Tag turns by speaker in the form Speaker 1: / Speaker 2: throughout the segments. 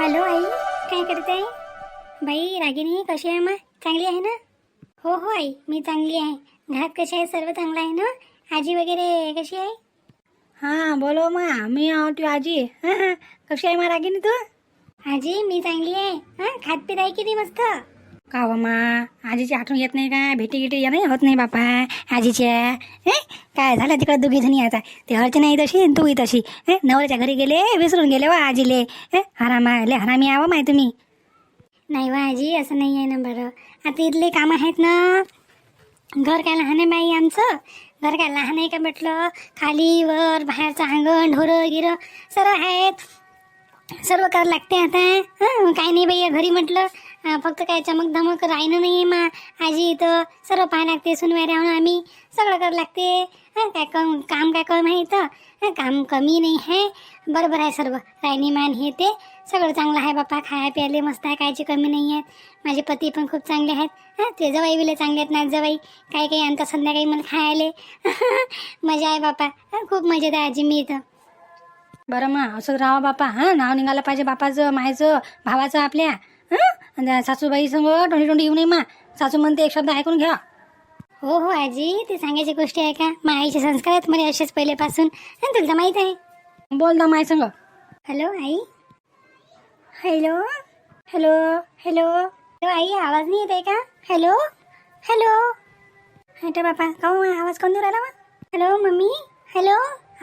Speaker 1: Hello आई. काय करते बाई रागिनी कशी आहे मग? चांगली आहे ना? हो हो आई. मी चांगली आहे. घरात कशी आहे? सर्व चांगलं आहे ना? आजी वगैरे कशी आहे?
Speaker 2: हां बोलो मा. मी आहो तू आजी. हां हां. कशी आहे मा रागिनी तू?
Speaker 1: आजी मी चांगली आहे. हा खात पित आहे किती मस्त?
Speaker 2: का हो मा? आजीची आठवण येत नाही का भेटी गिटी नाही होत नाही बापा. आजीच्या हे काय झालं तिकडे दोघी जणी आता? ते अर्चना ही तशी तू ही तशी. हे नवऱ्याच्या घरी गेले विसरून गेले वा आजीले. हे हरामा ले हरामी आवा माय तुम्ही.
Speaker 1: नाही वा आजी असं नाही आहे ना बरं. आता इथले कामं आहेत ना? घर काय लहान आहे बाई आमचं? घर काय लहान आहे का म्हटलं? खाली वर बाहेरचं अंगण ढोरं गिरं सर्व आहेत. सर्व करावं लागते आता. हं, काही नाही बाई घरी म्हटलं. फक्त काय चमक धमक राहिनं नाही आहे मा. आजी इथं सर्व पाहा लागते सुनवाई राहून आम्ही. सगळं करावं लागते. काय कम काम काय कम आहे इथं? काम कमी नाही आहे. बरोबर आहे सर्व. राहणीमान हे ते. सगळं चांगलं आहे बापा खाया प्यायले मस्त आहे कायची कमी नाही आहेत माझे पती पण खूप चांगले आहेत. हां ते जवाई बिले चांगले आहेत ना जवाई? काही काही आणता संध्याकाळी मला खायले. मजा आहे बापा खूप मजेत आहे आजी मी इथं.
Speaker 2: बरं मा असं राहा बापा हां नाव निघालं पाहिजे बापाचं मायचं भावाचं आपल्या. हां? सासूबाई संग टोंडी टोंडी येऊ नये मा. सासू म्हणते एक शब्द ऐकून घ्या.
Speaker 1: हो हो आजी. ते सांगायची गोष्टी आहे का माईचे संस्कार आहेत मला असेच पहिलेपासून हं, तुला तर माहीत आहे.
Speaker 2: बोल ना माय संग.
Speaker 1: हॅलो आई. हॅलो. Hello hello. हॅलो आई आवाज नाही येत आहे का? हॅलो. हॅलो. हॅलो बापा. काऊ आवाज कोण दूर आला हॅलो मम्मी. हॅलो.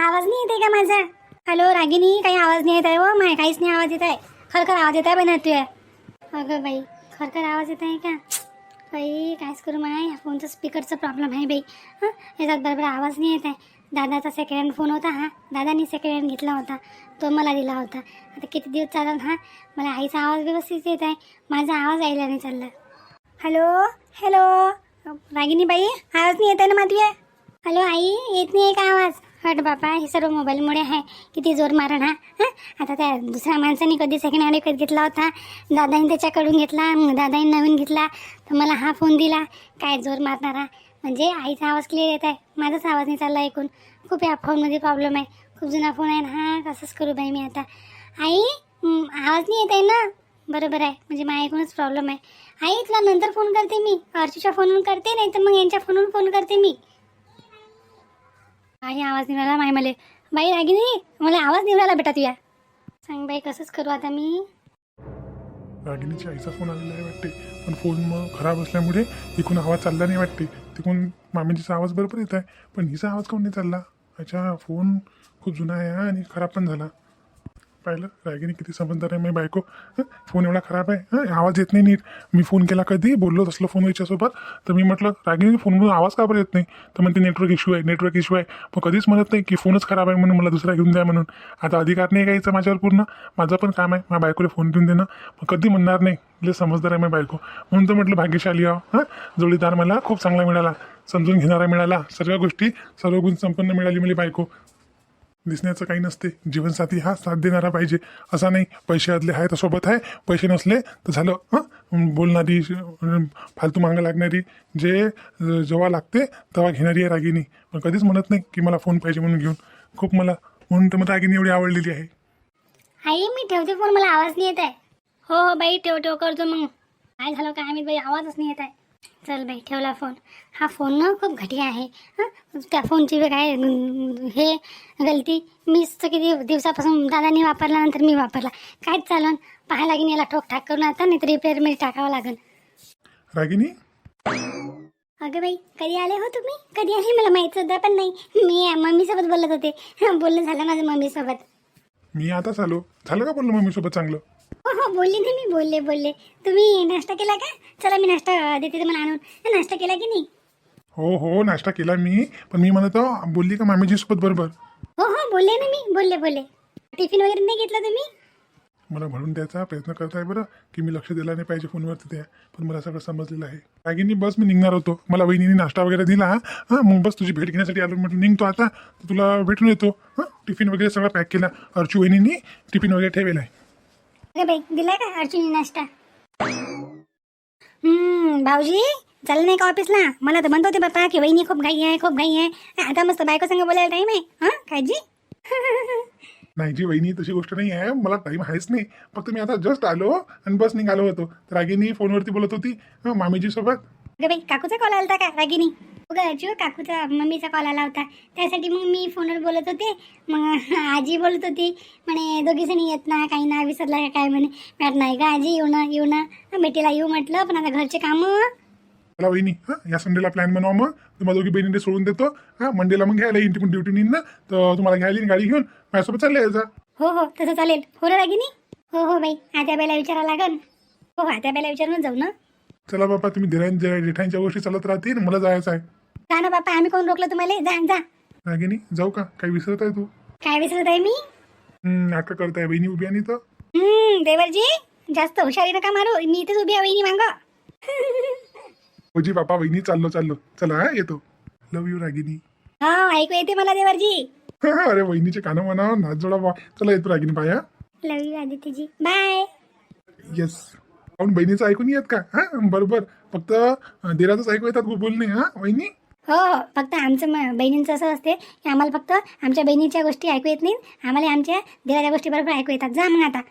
Speaker 1: आवाज नाही येत आहे का माझा? हॅलो रागिनी. काही आवाज नाही येत आहे हो माय काहीच नाही आवाज येत आहे. खरखर आवाज येत आहे तुया अगं बाई खरखर आवाज येत आहे का? बाई कायच करू माय ह्या फोनचा स्पीकरचा प्रॉब्लेम आहे बाई. हां? याच्यात बरोबर आवाज नाही येत आहे. दादाचा सेकंड हँड फोन होता हा. दादानी सेकंड हँड घेतला होता. तो मला दिला होता. आता किती दिवस चालला हा? मला आईचा आवाज व्यवस्थित येत आहे. माझा आवाज आईला नाही चालला. हॅलो? हॅलो? रागिनी बाई आवाज नाही येत आहे ना माधुया हॅलो आई? येत नाही आहे का आवाज? हट बापा हे सर्व मोबाईलमुळे आहे. किती जोर मारण हा? हं? आता त्या दुसऱ्या माणसाने कधी सेकंड हँड विकत घेतला होता. दादाने त्याच्याकडून घेतला मग दादाने नवीन घेतला. तर मला हा फोन दिला. काय जोर मारणारा? म्हणजे आईचा आवाज क्लिअर येत आहे. माझाच आवाज नाही चालला ऐकून. खूप या फोनमध्ये प्रॉब्लेम आहे. खूप जुना फोन आहे ना हा? कसंच करू बाई मी आता. आई आवाज नाही येत आहे ना? बरोबर आहे. म्हणजे माझ्या ऐकूनच प्रॉब्लेम आहे. आई तुला नंतर फोन करते मी. अर्चूच्या फोनवरून करते नाही तर मग यांच्या फोनवरून फोन करते मी. नाही आवाज निघाला माय मले. बाई रागिनी मला आवाज निघाला बेटा तुया सांग बाई कसंच करू आता मी?
Speaker 3: रागिणीच्या आईचा फोन आलेला आहे वाटते. पण फोन मग खराब असल्यामुळे इकडून आवाज चालला नाही वाटते. तिकडून मामीजीचा आवाज बरोबर येत आहे. पण हिचा आवाज काऊन नाही चालला? अच्छा फोन खूप जुना आहे आणि खराब पण झाला. पाहिलं. रागिनी किती समजदार आहे मी बायको. फोन एवढा खराब आहे. आवाज येत नाही नीट. मी फोन केला कधी? बोललो असलो फोन याच्यासोबत तर मी म्हटलं रागिनी फोनमधून आवाज का बरं येत नाही? तर म्हणते नेटवर्क इश्यू आहे नेटवर्क इश्यू आहे. पण कधीच म्हणत नाही की फोनच खराब आहे म्हणून मला दुसरा घेऊन द्या म्हणून. आता अधिकार नाही घ्यायचा माझ्यावर पूर्ण. माझं पण काम आहे माझ्या बायकोला फोन देऊन देणं. मग कधी म्हणणार नाही. लय समजदार आहे मी बायको. म्हणून तर म्हटलं भाग्यशाली आहो. हां जोडीदार मला खूप चांगला मिळाला. समजून घेणारा मिळाला. सर्व गोष्टी सर्व गुण संपन्न मिळाली मला बायको. दिसण्याचं काही नसते. जीवनसाथी हा साथ देणारा पाहिजे. असा नाही पैसे आदले आहे तर सोबत आहे. पैसे नसले तर झालं हां? बोलणारी फालतू मागं लागणारी जे जेव्हा लागते तेव्हा घेणारी आहे रागिनी पण कधीच म्हणत नाही की मला फोन पाहिजे म्हणून घेऊन. खूप मला म्हणून तर मला रागिनी एवढी आवडलेली आहे.
Speaker 1: आई मी ठेवते फोन मला आवाज नाही येत आहे. हो हो बाई ठेव ठेव करतो मग. काय झालं काय मी बाई आवाजच नाही येत आहे. चल बाई ठेवला फोन. हा फोन ना खूप घटिया आहे हं? त्या फोनची बी काय हे गलती. मीच तर किती दिवसापासून दादानी वापरला नंतर मी वापरला. काहीच चालन? पाहायला लागेल याला ठोक ठाक करून आता नाही तर रिपेअरमध्ये टाकावं लागेल.
Speaker 3: रागिनी?
Speaker 1: अगं बाई कधी आले हो तुम्ही? कधी आले? मला माहीत सुद्धा पण नाही. मी मम्मीसोबत बोलत होते. हं, बोलणं झालं माझं मम्मीसोबत.
Speaker 3: मी आताच आलो झालं का बोललो मम्मीसोबत चांगलं?
Speaker 1: हो हो बोलले ना मी बोलले बोलले. तुम्ही नाश्ता केला का? चला मी नाश्ता देते तुम्हाला आणून. हं, नाश्ता केला की नाही?
Speaker 3: हो हो नाश्ता केला मी. पण मी म्हणत बोलली का मामीजीसोबत बरोबर?
Speaker 1: हो हो बोलले ना मी बोलले बोलले. टिफिन वगैरे नाही घेतला तुम्ही?
Speaker 3: मला म्हणून द्यायचा प्रयत्न करताय बरं की मी लक्ष दिला नाही पाहिजे फोनवरती त्या पण मला सगळं समजलेलं आहे. रागिनी बस मी निघणार होतो. मला वहिनीने नाश्ता वगैरे दिला हां? मग बस तुझी भेट घेण्यासाठी आलो म्हटलं निघतो आता. तुला भेटून येतो. हां टिफिन वगैरे सगळं पॅक केला. अर्चू वहिनीनी टिफिन वगैरे ठेवेला आहे.
Speaker 1: अरे बाई दिला का अर्जुनी नाश्ता? हम्म भाऊजी चाललं नाही का ऑफिसला? मला तर म्हणत होते बापा की वहिनी खूप घाई आहे खूप घाई आहे. आता मस्त बायको संग बोलायला टाईम आहे. हां काळजी?
Speaker 3: नाही जी वहिनी तशी गोष्ट नाही आहे. मला टाईम आहेच नाही. फक्त मी आता जस्ट आलो आणि बस निघालो होतो. तर रागिनी फोनवरती बोलत होती हं, मामीजी सोबत
Speaker 1: अगं बाई काकूचा कॉल आला होता का रागिनी? अगं काकूचा मम्मीचा कॉल आला होता. त्यासाठी मग मी फोनवर बोलत होते. मग आजी बोलत होती. म्हणे दोघी जणी येत ना काही ना विसरला का काय म्हणे? मॅट नाही का आजी येऊ ना येऊ ना. भेटीला येऊ म्हटलं पण आता घरचे कामं
Speaker 3: चला वहिनी हा या संडेला प्लॅन बनवा मग. तुम्हाला दोघी बहिणीने सोडून देतो. हा मंडेला मग घ्यायला येईन तिकडून ड्युटी ना तर तुम्हाला घ्यायला येईन गाडी घेऊन. माझ्यासोबत चालले यायचा
Speaker 1: हो हो तसं चालेल. हो ना रागिनी हो हो बाई. आत्याबाईला विचारा लागन. हो आत्याबाईला विचारून जाऊ ना.
Speaker 3: चला बाबा तुम्ही धीरान जेठांच्या गोष्टी चालत राहतील. मला जायचं आहे.
Speaker 1: जा ना बाप्पा आम्ही कोण रोखलं तुम्हाला? जा जा.
Speaker 3: रागिनी जाऊ का? काही विसरत आहे तू?
Speaker 1: काय विसरत आहे मी?
Speaker 3: हम्म, नाटक करताय बहिणी उभी आणि तर
Speaker 1: हम्म देवरजी जास्त हुशारी नका मारू. मी इथेच उभी आहे वहिनी मांग.
Speaker 3: ओजी बापा बहिणी चाललो चाललो. चला हा येतो. Love you Ragini.
Speaker 1: हा ऐकू येते मला देवरजी
Speaker 3: अरे वहिनीचे कानं म्हणा नाच जोडा बा. चला येतो रागिनी पाया
Speaker 1: love you Adityaji. Bye
Speaker 3: yes आपण बहिणीचं ऐकून येत का? हा बरोबर. फक्त दिराचंच ऐकू येतात बोलणे हा वहिनी?
Speaker 1: हो हो. फक्त आमचं म- बहिणींचं असं असते की आम्हाला फक्त आमच्या बहिणीच्या गोष्टी ऐकू येत नाहीत आम्हाला आमच्या देवाच्या गोष्टी बरोबर ऐकू येतात. जा मग आता.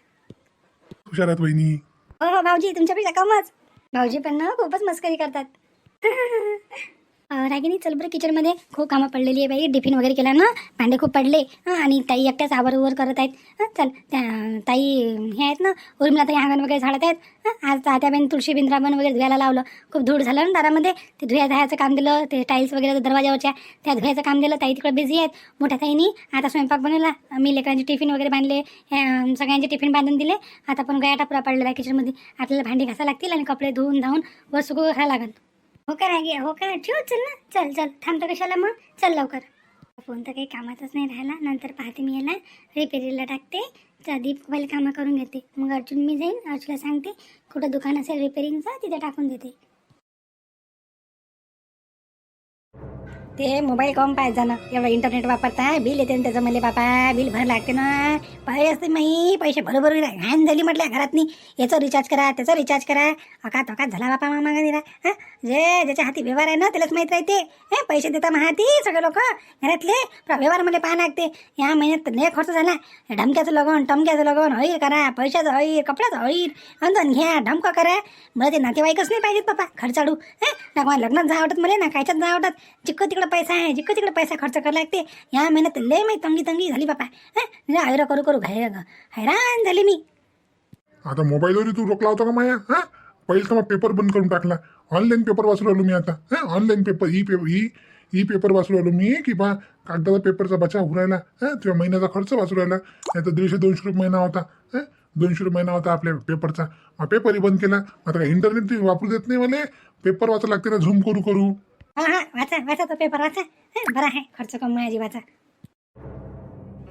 Speaker 3: हुशार आहेत वहिनी?
Speaker 1: हो हो भाऊजी तुमच्यापेक्षा कमच. भाऊजी पण ना खूपच मस्करी करतात. रागिनी चल बरं किचनमध्ये खूप कामं पडलेली आहे बाई. टिफिन वगैरे केला ना भांडे खूप पडले. आणि ताई एकट्याच आवर उवर करत आहेत. हां चल त्या ताई हे आहेत ना उर्मिला ताई अंगण वगैरे झाडत आहेत. आज तात्याबाईन तुळशी बिंद्राबन वगैरे धुवायला लावलं. खूप धूळ झालं ना दारामध्ये. ते धुया धायचं काम दिलं ते टाईल्स वगैरे दरवाजावरच्या त्या धुयाचं काम दिलं ताई तिकडे बिझी आहेत. मोठ्या ताईनी आता स्वयंपाक बनवला. मी लेकरांचे टिफिन वगैरे बांधले. सगळ्यांचे टिफिन बांधून दिले. आता पण गया टापुरा पडलेला आहे किचनमध्ये आपल्याला भांडी घासा लागतील आणि कपडे धुवून धावून वर सुकू घाला लागेल. हो का रागी हो का ठेव चल ना. चल चल. थांबतो कशाला मग? चल लवकर. फोन तर काही कामातच नाही राहिला. नंतर पाहते मी याला. रिपेरीला टाकते. तर दीप पहिले कामं करून घेते. मग अर्जुन मी जाईन. अर्जुनला सांगते. कुठं दुकान असेल रिपेरिंगचं तिथे टाकून देते.
Speaker 2: ते मोबाईल कॉम पाहिजे ना एवढं इंटरनेट वापरताय? बिल येते ना त्याचं मला बापा. बिल भर लागते ना. पाहिजे असते माही पैसे भरभर घाण झाली म्हटल्या घरातनी. याचं रिचार्ज करा त्याचं रिचार्ज करा. अकात अकात झाला बापा मामा दिला हां? जे ज्याच्या हाती व्यवहार आहे ना त्यालाच माहीत राहते. हे? पैसे देता मग हाती सगळे लोक. घरातले व्यवहार मला पाहा लागते. या महिन्यात लय खर्च झाला. ढमक्याचं लगन टमक्याचं लगन होईल करा. पैशाचं होईल कपड्याचं होईल. अंदन घ्या ढमकं करा. मला ते नातेवाईकच नाही पाहिजेत बापा. खर्चाडू. हे? ना लग्नात जा आवडत मला ना कायच्यात जा आवडत. जिक्क तिकडं पैसा आहे जिक्क तिकडे पैसा खर्च करायला लागते या महिन्यात लय मी तंगी तंगी झाली बापा. हे? आयर करू करू घाय हैराण झाली मी.
Speaker 3: आता मोबाईलवर तू रोखला होता का माया? हा? पहिले तर मग पेपर बंद करून टाकला. ऑनलाईन पेपर वाचू राहिलो मी आता. हा? Online paper e paper e e paper वाचू राहिलो मी की बा कागदाचा पेपरचा बचाव होऊ राहिला. हा? तुझ्या महिन्याचा खर्च वाचू राहिला. नाही तर दीडशे दोनशे रुपये महिना होता. हा? दोनशे रुपये महिना होता आपल्या पेपरचा मग पेपरही बंद केला. आता इंटरनेट वापरू देत नाही मला. पेपर वाचा लागते ना झूम करू करू.
Speaker 2: हा हा वाचा वाचा तो पेपर वाचा. हं, बरा आहे खर्च कमी माझ्या वाचा.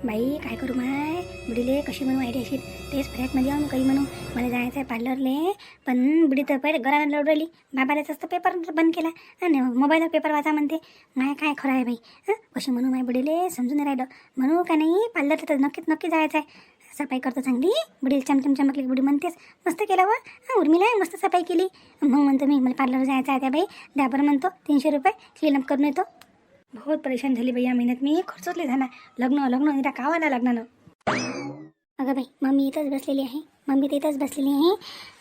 Speaker 1: बाई काय करू माय? बुडीले कशी म्हणू आयडिया अशी तेच फ्लॅटमध्ये म्हणजे येऊन काही म्हणू मला जायचं आहे पार्लरले पण बुडी तर पहिले घरानं लढवली. बाबालाच असतं पेपर बंद केला. आणि मोबाईलवर पेपर वाचा म्हणते. माय काय खरं आहे बाई? हं कशी म्हणू माय बुडीले? समजून नाही राहिलं. म्हणू का नाही? पार्लरला तर नक्कीच नक्की जायचं आहे सफाई करतो चांगली. बुडील चमचम चमकली बुडी म्हणतेस मस्त केलं व उर्मिला मस्त सफाई केली. मग म्हणतो मी मला पार्लर जायचं आहे त्या बाई. द्या बरं म्हणतो तीनशे रुपये क्लीनअप करून येतो.
Speaker 2: बहुत परेशान झाली बाई या महिन्यात मी. खर्चच झाला. लग्न लग्न निरा कावाला लग्नानं.
Speaker 1: अगं बाई मम्मी इथंच बसलेली आहे. मम्मी तिथंच बसलेली आहे.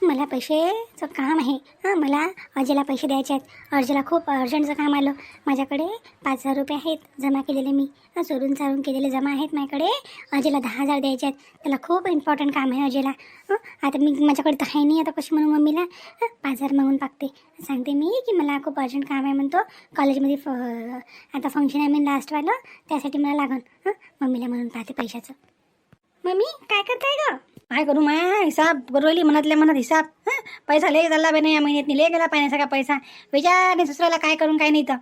Speaker 1: मला पैसेचं काम आहे. हां मला अजयला पैसे द्यायचे आहेत. अर्जेला खूप अर्जंटचं काम आलं. माझ्याकडे पाच हजार रुपये आहेत जमा केलेले मी. चोरून चारून केलेले जमा आहेत माझ्याकडे. अजयला दहा हजार द्यायचे आहेत. त्याला खूप इम्पॉर्टंट काम आहे अजयला आता मी माझ्याकडे तर आहे नाही आता कशी म्हणून मम्मीला? हां पाच हजार मागून पागते सांगते मी की मला खूप अर्जंट काम आहे म्हणतो. कॉलेजमध्ये फ आता फंक्शन आहे मी लास्टवालं त्यासाठी मला लागन. हां मम्मीला म्हणून पाहते पैशाचं. मम्मी काय करताय ग?
Speaker 2: काय करू माया हिसाब करू राहिली मनातल्या मनात हिसाब. हं? पैसा लय झाला बाई या महिन्यात. ले गेला पाहिजे सगळा पैसा. विचार नाही दुसऱ्याला काय करून काय नाही तर.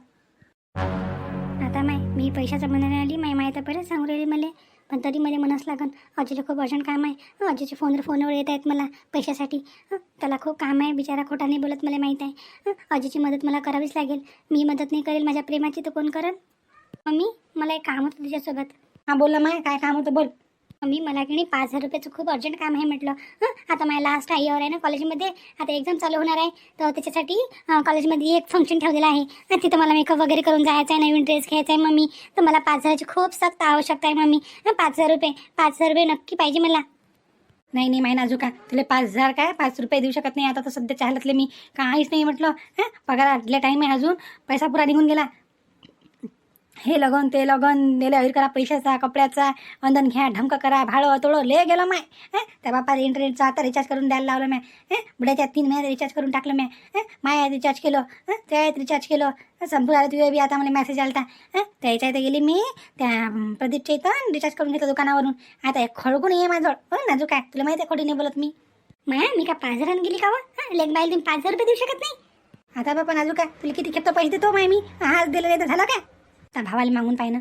Speaker 1: आता माय मी पैशाचं म्हणायला आली. माय माय तर बरंच सांगू राहिली मला. पण तरी मला मनच लागन. अजयला खूप अर्जंट काम आहे. हं, अजयचे फोनवर फोनवर येत आहेत मला पैशासाठी. हं, त्याला खूप काम आहे. बिचारा खोटा नाही बोलत मला माहीत आहे. हं, अजयची मदत मला करावीच लागेल. मी मदत नाही करेल माझ्या प्रेमाची तर कोण करेल? मम्मी मला एक काम होतं तुझ्यासोबत
Speaker 2: हा बोल ना माय. काय काम होतं बोल.
Speaker 1: मी मला की नाही पाच हजार रुपयाचं खूप अर्जंट काम आहे म्हटलं. आता माझ्या लास्ट आईवर आहे ना कॉलेजमध्ये आता एक्झाम चालू होणार आहे तर त्याच्यासाठी कॉलेजमध्ये एक फंक्शन ठेवलेलं आहे. तिथं मला मेकअप वगैरे करून जायचं आहे नवीन ड्रेस घ्यायचा आहे मम्मी. तर मला पाच हजाराची खूप सक्त आवश्यकता आहे मम्मी. पाच हजार रुपये पाच हजार रुपये नक्की पाहिजे मला.
Speaker 2: नाही नाही माही नाजूका तुला पाच हजार काय? पाच रुपये देऊ शकत नाही. आता तर सध्याच्या हालतले मी काहीच नाही म्हटलं. हां पगार आटल्या टाईम आहे अजून. पैसा पुरा निघून गेला. हे लगन ते लगन दिले अहिर करा पैशाचा कपड्याचा अंदन घ्या ढमक करा भाडं तोडं ले गेलं माय हं? त्या बापा इंटरनेटचा आता रिचार्ज करून द्यायला लावलं मॅ बुड्याच्या तीन महिन्यात रिचार्ज करून टाकलं मॅ हं? माया रिचार्ज केलं हं? त्या रिचार्ज केलं संपूर्ण आलं तुझ्या बी आता मला मेसेज आलता हं? त्याच्या इथे गेली मी त्या प्रदीपच्या इथं रिचार्ज करून घेतलं दुकानावरून. आता खळगून खडकून ये माझं हो नाजू काय? तुला माहिती आहे खोटी नाही बोलत मी.
Speaker 1: माया मी काय पाच हजारानं गेली का वा? लेग बाईल तुम्ही पाच हजार रुपये देऊ शकत नाही.
Speaker 2: आता बापा नाजू काय? तुला किती खेपतो पैसे देतो माय मी? आज दिलं नाही तर झालं काय? आता भावाला मागून पाय ना.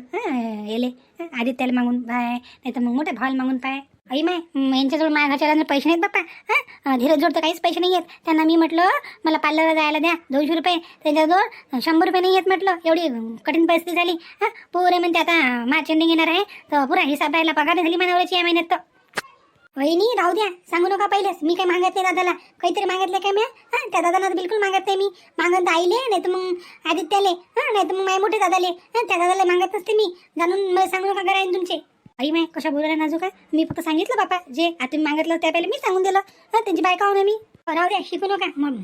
Speaker 2: येले. आदित्याला मागून पाय. नाही तर मग मोठ्या भावाला मागून पाय.
Speaker 1: आई माय यांच्याजवळ माझ्या घरच्या पैसे नाहीत बाप्पा. हां धीरजजवळ तर काहीच पैसे नाही आहेत त्यांना मी म्हटलं मला पार्लरला जायला द्या. दोनशे रुपये. त्यांच्याजवळ शंभर रुपये नाही आहेत म्हटलं. एवढी कठीण परिस्थिती झाली. हां पुरे म्हणते आता मार्च एंडिंग येणार आहे. तर पुरा हिसाब राहिला पगार नाही झाली मानावरची या महिन्यात तर. वहिनी राहू द्या. सांगू नका पहिलेच. मी काही मागत नाही दादाला. काहीतरी मागितलं काय मी हां त्या दादाला तर बिलकुल मागत नाही मी. मागत आईले नाही तर मग आदित्याले. हां नाही तर मग माझ्या मोठे दादाले. हां त्या दादाला मागत असते मी. जाणून मला सांगू नका घरा तुमचे. आई माय कशा बोलायला नाजू का मी फक्त सांगितलं बापा जे आता तुम्ही मागितलं त्या पहिले मी सांगून दिलं. हां त्यांची बायका हो ना मी राहू द्या शिकू नका. मग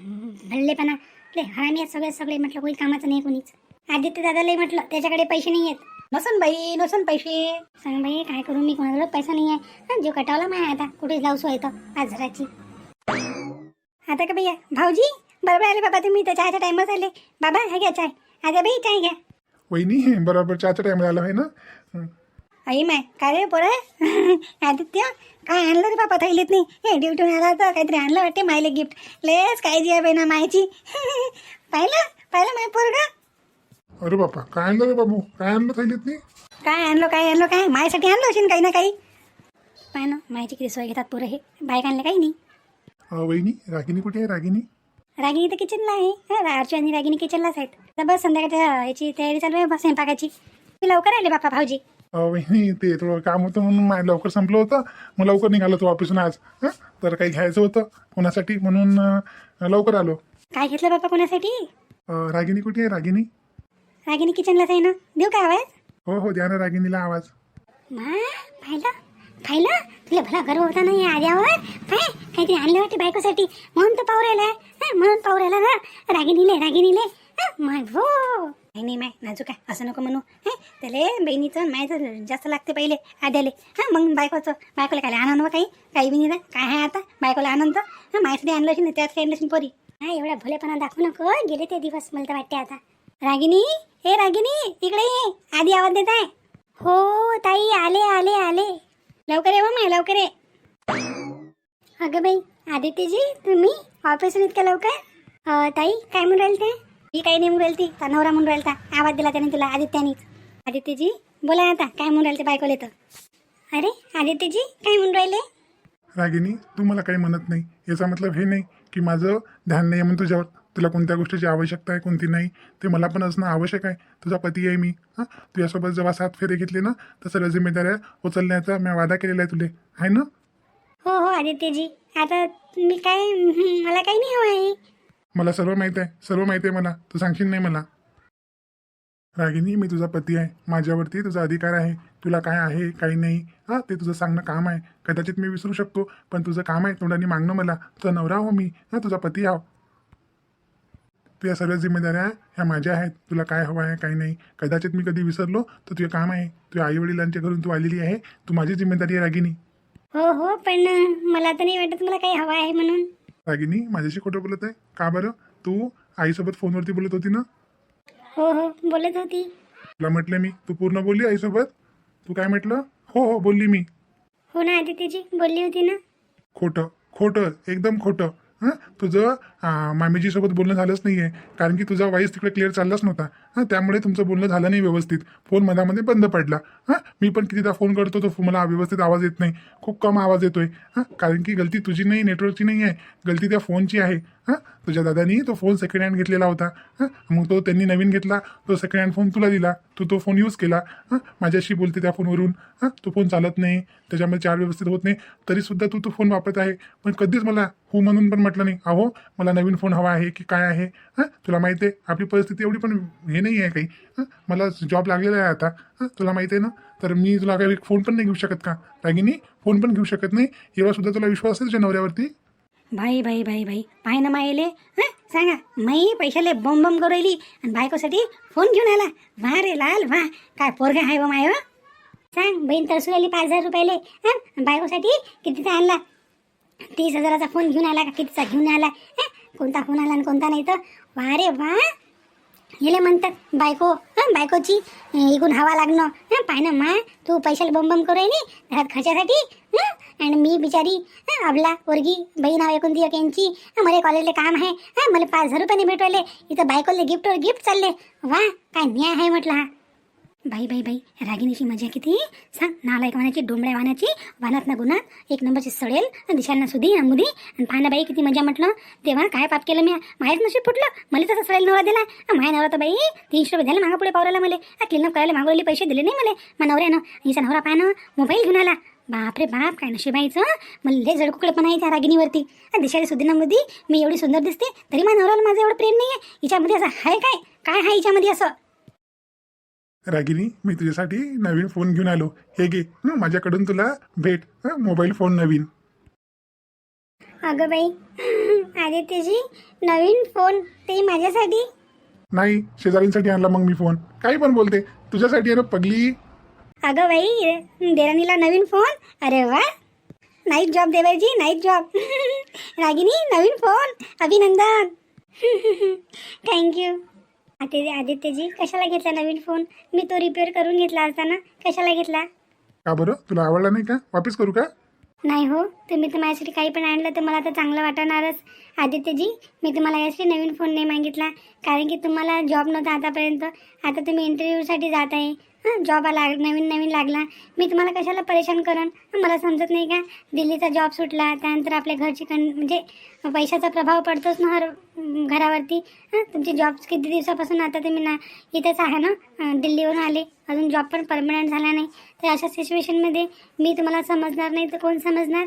Speaker 1: भल्लेपणा. ले हरामी सगळे सगळे म्हटलं कोणी कामाचं नाही कोणीच. आदित्य दादालाही म्हटलं त्याच्याकडे पैसे नाही आहेत
Speaker 2: नसन बाई नसन पैसे
Speaker 1: सांग बाई काय करू मी कोणाजवळ पैसा नाही आहे हं, जीव कटावला माय आता कुठे जाऊ सोय तर पाच हजाराची
Speaker 2: आता का भैया भाऊजी बरोबर आले बाबा तुम्ही त्या चहाच्या टाइमच आले बाबा हा घ्या चाय आता बाई चाय घ्या
Speaker 3: वहिनी बरोबर चहाचा टाइम झाला आहे ना हं.
Speaker 2: आई माय काय रे पोरं आदित्य काय आणलं रे बाबा थैलीत नाही हे ड्युटीहून आला तर काहीतरी आणलं वाटते मायले गिफ्ट लेस काळजी आहे बहिणा मायची पाहिलं पाहिलं माय पोरगा
Speaker 3: अरे बापा काय आणलं रे बाबू? काय आणलं थैलीत नाही
Speaker 2: काय आणलं काय आणलं काय? मायसाठी आणलं असेल काही ना काही? पाय ना मायची किती सोय घेतात पोरं हे. बाईक आणले काही नाही.
Speaker 3: वहिनी रागिनी कुठे आहे रागिनी?
Speaker 2: रागिनी तर किचनला आहे. हा, अर्चू आणि रागिनी किचनलाच आहेत. तर बस संध्याकाळच्या याची तयारी चालू आहे बस स्वयंपाकाची. मी लवकर आले बापा भाऊजी.
Speaker 3: वहिनी ते थोडं काम होतं म्हणून मा लवकर संपलं होतं. मग लवकर निघालो तो ऑफिसून आज. हं? तर काही घ्यायचं होतं कोणासाठी म्हणून अं, लवकर आलो.
Speaker 2: काय घेतलं बापा कोणासाठी?
Speaker 3: अं, रागिनी कुठे आहे रागिनी?
Speaker 2: रागिनी किचनलाच आहे ना देऊ का आवाज?
Speaker 3: हो हो द्या ना रागिनीला आवाज.
Speaker 1: मा पाहिलं? पाहिलं? तुला भला गर्व होता नाही आल्यावर? काय काहीतरी आणले वाटते बायकोसाठी. म्हणून तो पाहू राहिला. हं, म्हणून पाहू राहिला ना. रागिनीले रागिनीले. हं, माय भो
Speaker 2: नाही नाही माय नाजूक आहे. असं नको म्हणू. हे त्याले बहिणीचं मायचं जास्त लागते पहिले आद्याले. हां मग बायकोचं. बायकोला काय आनंद काही? काही बी नाही काय आहे आता? बायकोला आनंद? हां मायसाठी आणलं असेल ना त्यात काही आणलं असेल पोरी.
Speaker 1: हा एवढा भोलेपणा दाखवू नको. गेले ते दिवस मला तर वाटते आता. रागिनी हे रागिनी इकडे ये. आधी आवाज देत आहे. हो ताई आले आले आले.
Speaker 2: लवकर ये हो माय लवकर ये.
Speaker 1: अगं बाई आदित्यजी तुम्ही ऑफिसवर इतक्या लवकर? ताई काय म्हणून राहिले ते
Speaker 2: ही काही नाही म्हणून राहिली ती नवरा म्हणून राहिलता. आवाज दिला त्याने तुला आदित्यानीच आदित्यजी बोला आता काय म्हणून राहिले ते बायकोले तर?
Speaker 1: अरे आदित्यजी काय म्हणून राहिले?
Speaker 3: रागिनी तू मला काही म्हणत नाही. याचा मतलब हे नाही की माझं ध्यान नाही आहे म्हणून तुझ्यावर तुला कोणत्या गोष्टीची आवश्यकता आहे कोणती नाही ते मला पण असणं आवश्यक आहे. तुझा पती आहे मी. हां? तुझ्यासोबत जेव्हा सात फेरे घेतले ना तर सर्व जिम्मेदाऱ्या उचलण्याचा मी वादा केलेला आहे तुले. आहे ना?
Speaker 1: हो हो आदित्यजी. आता मी काय मला काही नाही हवं आहे.
Speaker 3: मला सर्व माहीत आहे. सर्व माहीत आहे मला. तू सांगशील नाही मला. रागिनी मी तुझा पती आहे. माझ्यावरती तुझा अधिकार आहे. तुला काय आहे काही नाही. हां? ते तुझं सांगणं काम आहे. कदाचित मी विसरू शकतो पण तुझं काम आहे तोंडाने मागणं मला. तुझा नवरा हो मी. हां? तुझा पती आहो. तुझ्या सर्व जिम्मेदाऱ्या ह्या माझ्या आहेत. तुला काय हवं आहे काही नाही. कदाचित मी कधी विसरलो तर तुझं काम आहे. तुझ्या आई वडिलांच्या घरून तू आलेली आहे. तू माझी जिम्मेदारी आहे रागिनी.
Speaker 1: हो हो पण मला तर नाही वाटत मला काही हवं आहे म्हणून.
Speaker 3: रागिनी माझ्याशी खोटं बोलत आहे? का बरं? तू आईसोबत फोनवरती बोलत होती ना?
Speaker 1: हो हो बोलत होती.
Speaker 3: तुला म्हटलं मी तू पूर्ण बोलली आईसोबत? तू काय म्हटलं? हो हो बोलली मी.
Speaker 1: हो ना आदित्यजी बोलली होती ना?
Speaker 3: खोटं खोटं एकदम खोटं. हां? तुझं मामीजीसोबत बोलणं झालंच नाही आहे कारण की तुझा वाईस तिकडे क्लिअर चाललाच नव्हता. हां त्यामुळे तुमचं बोलणं झालं नाही व्यवस्थित. फोन मधामध्ये बंद पडला. हां मी पण कितीदा फोन करतो तो मला व्यवस्थित आवाज येत नाही. खूप कम आवाज येतोय. हां कारण की गलती तुझी नाही नेटवर्कची नाही आहे. गलती त्या फोनची आहे. हां? तुझ्या दादानी तो फोन सेकंड हँड घेतलेला होता. हां? मग तो त्यांनी नवीन घेतला. तो सेकंड हँड फोन तुला दिला. तू तो फोन यूज केला. हां? माझ्याशी बोलते त्या फोनवरून हां? तो फोन चालत नाही. त्याच्यामध्ये चार्ज व्यवस्थित होत नाही. तरीसुद्धा तू तो फोन वापरत आहे. पण कधीच मला हो म्हणून पण म्हटलं नाही. अहो मला नवीन फोन हवा आहे की काय आहे? हां? तुला माहिती आहे आपली परिस्थिती एवढी पण हे नाही आहे काही. हां? मला जॉब लागलेला आहे आता. हां? तुला माहिती आहे ना? तर मी तुला काही फोन पण नाही घेऊ शकत का? रागिनी फोन पण घेऊ शकत नाही. एवढा सुद्धा तुला विश्वास आहे तुझ्या नवऱ्यावरती?
Speaker 2: भाई भाई भाई भाई पाय ना मायले हं? सांगा माई पैशाले बम बम करू राहिली आणि बायकोसाठी फोन घेऊन आला. वा रे लाल वा. काय पोरगा आहे बा माय
Speaker 1: सांग बहीण तरसू राहिली पाच हजार रुपयाले बायकोसाठी कितीचा आणला? तीस हजाराचा फोन घेऊन आला का कितीचा घेऊन आला हं? कोणता फोन आला आणि कोणता नाही तर? वा रे वा. येले म्हणतात बायको बायकोची इकून हवा लागणं. हं? पाय ना मा तू पैशाला बम बम करू राहिली घरात खर्चासाठी आणि मी बिचारी आपला अबला पोरगी बहीण आहे एकूण एक यांची. मला कॉलेजले काम आहे. हं, मला पाच हजार रुपयाने भेटवले. इथं बायकोले गिफ्टवर गिफ्ट चालले. वा काय न्याय आहे म्हटलं हा.
Speaker 2: बाई बाई बाई रागिणीची मजा किती? सांग नालायक वाण्याची डोंबड्या वाण्याची वानात ना गुणात एक नंबरची सडेल दिशांना सुधी नमुदी आणि पाहना बाई किती मजा म्हटलं. तेव्हा काय पाप केलं मी? माहेर नशीब फुटलं. मला तसं सडेल नवरा दिला. माय नवरा तर बाई तीनशे रुपये द्यायला मागा पुढे पावराला मला. क्लिनअप करायला मागवलेले पैसे दिले नाही मला. मग नवऱ्यानं हिचा नवरा पाहणं मोबाईल घेऊन आला. बापरे बाप काय नशिबाईचं मला लय जडकुकडे पण आहे त्या रागिणीवरती. आणि दिशाली सुधी नमुदी मी एवढी सुंदर दिसते तरी माझ्या नवऱ्याला माझं एवढं प्रेम नाही आहे हिच्यामध्ये असं आहे काय? काय आहे हिच्यामध्ये असं?
Speaker 3: रागिनी मी तुझ्यासाठी नवीन फोन घेऊन आलो. हे घे माझ्याकडून तुला भेट मोबाईल फोन नवीन.
Speaker 1: अगं बाई आदित्यजी नवीन फोन ते माझ्यासाठी?
Speaker 3: नाही शेजारींसाठी आणला मग मी फोन काही पण बोलते. तुझ्यासाठी पगली
Speaker 1: अगं बाई देराणीला नवीन फोन अरे वा. नाईट जॉब देवायची नाईट जॉब रागिनी नवीन फोन अभिनंदन. थँक्यू आदित्य आदित्यजी कशाला घेतला नवीन फोन मी तो रिपेअर करून घेतला असताना कशाला घेतला?
Speaker 3: का बरं? तुला आवडला नाही का? वापस करू का?
Speaker 1: नाही हो. तुम्ही तर माझ्यासाठी काही पण आणलं तर मला तर चांगलं वाटणारच. आदित्यजी मी तुम्हाला यासाठी नवीन फोन नाही मागितला. कारण की तुम्हाला जॉब नव्हता आतापर्यंत. आता तुम्ही इंटरव्ह्यूसाठी जात आहे. हां जॉब आला नवीन नवीन लागला. मी तुम्हाला कशाला परेशान करण मला समजत नाही का? दिल्लीचा जॉब सुटला त्यानंतर आपल्या घरची कन म्हणजे पैशाचा प्रभाव पडतोच ना हर घरावरती. हां तुमची जॉब किती दिवसापासून आता तुम्ही ना इथेच आहे ना? दिल्लीवरून आले. अजून जॉब पण परमनंट झाला नाही. तर अशा सिच्युएशनमध्ये मी तुम्हाला समजणार नाही तर कोण समजणार?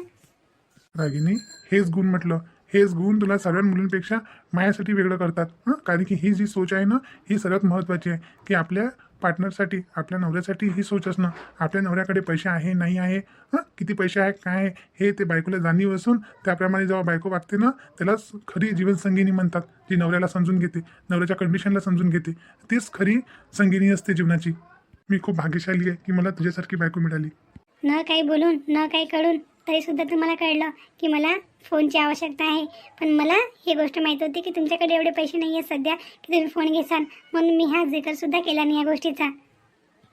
Speaker 3: रागिनी हेच गुण म्हटलं. हेच गुण तुला सगळ्या मुलींपेक्षा माझ्यासाठी वेगळं करतात. हां कारण की ही जी सोच आहे ना ही सर्वात महत्त्वाची आहे. की आपल्या पार्टनरसाठी आपल्या नवऱ्यासाठी ही सोच असणं आपल्या नवऱ्याकडे पैसे आहे नाही आहे हां? किती पैसे आहे काय आहे हे ते बायकोला जाणीव असून त्याप्रमाणे जेव्हा बायको वागते ना त्यालाच खरी जीवनसंगिनी म्हणतात जी नवऱ्याला समजून घेते नवऱ्याच्या कंडिशनला समजून घेते. तीच खरी संगिनी असते जीवनाची. मी खूप भाग्यशाली आहे की मला तुझ्यासारखी बायको मिळाली.
Speaker 1: न काही बोलून न काही कळून तरीसुद्धा तुम्हाला कळलं की मला फोनची आवश्यकता आहे. पण मला ही गोष्ट माहीत होती की तुमच्याकडे एवढे पैसे नाही आहेत सध्या की तुम्ही फोन घेसाल म्हणून मी हा जिकरसुद्धा केला नाही या गोष्टीचा.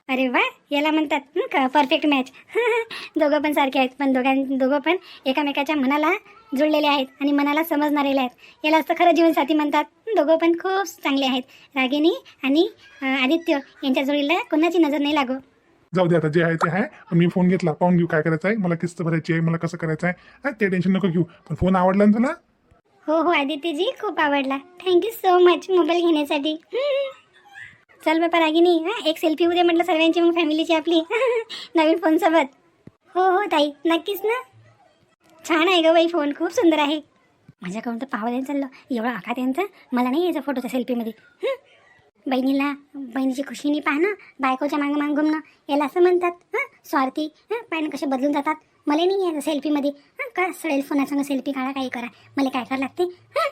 Speaker 1: अरे वा याला म्हणतात परफेक्ट मॅच दोघं पण सारखे आहेत पण दोघां दोघं पण एकामेकाच्या मनाला जुळलेले आहेत आणि मनाला समजणारेले आहेत. याला असं खरं जीवनसाथी म्हणतात. दोघं पण खूप चांगले आहेत. रागिनी आणि आदित्य यांच्या जोडीला कोणाची नजर नाही लागो.
Speaker 3: जाऊ दे आता जे आहे ते आहे. पण मी फोन घेतला पाहून घेऊ काय करायचं आहे. मला किस्त भरायची आहे मला कसं करायचं आहे. हा, ते टेन्शन नको घेऊ. पण फोन आवडला ना तुला?
Speaker 1: हो हो आदित्यजी खूप आवडला. थँक्यू सो मच मोबाईल घेण्यासाठी. चल बापा रागिनी हा एक सेल्फी उद्या म्हटलं सर्वांची मग फॅमिलीची आपली. नवीन फोनसोबत हो हो ताई नक्कीच ना. छान आहे ग बाई फोन खूप सुंदर आहे.
Speaker 2: माझ्याकडून तर पाहावं द्यायला चाललं. एवढा आखात यांचं मला नाही यायचा फोटोच्या सेल्फीमध्ये
Speaker 1: हं. बहिणीला बहिणीची खुशीने पाहणं बायकोच्या मागं मागं घुमणं याला असं म्हणतात हां स्वार्थी हां पाहणं कसे बदलून जातात. मला नाही यायचं सेल्फीमध्ये हां का सडेल फोनासंग सेल्फी काढा काही करा. मला काय करावं लागते? हां?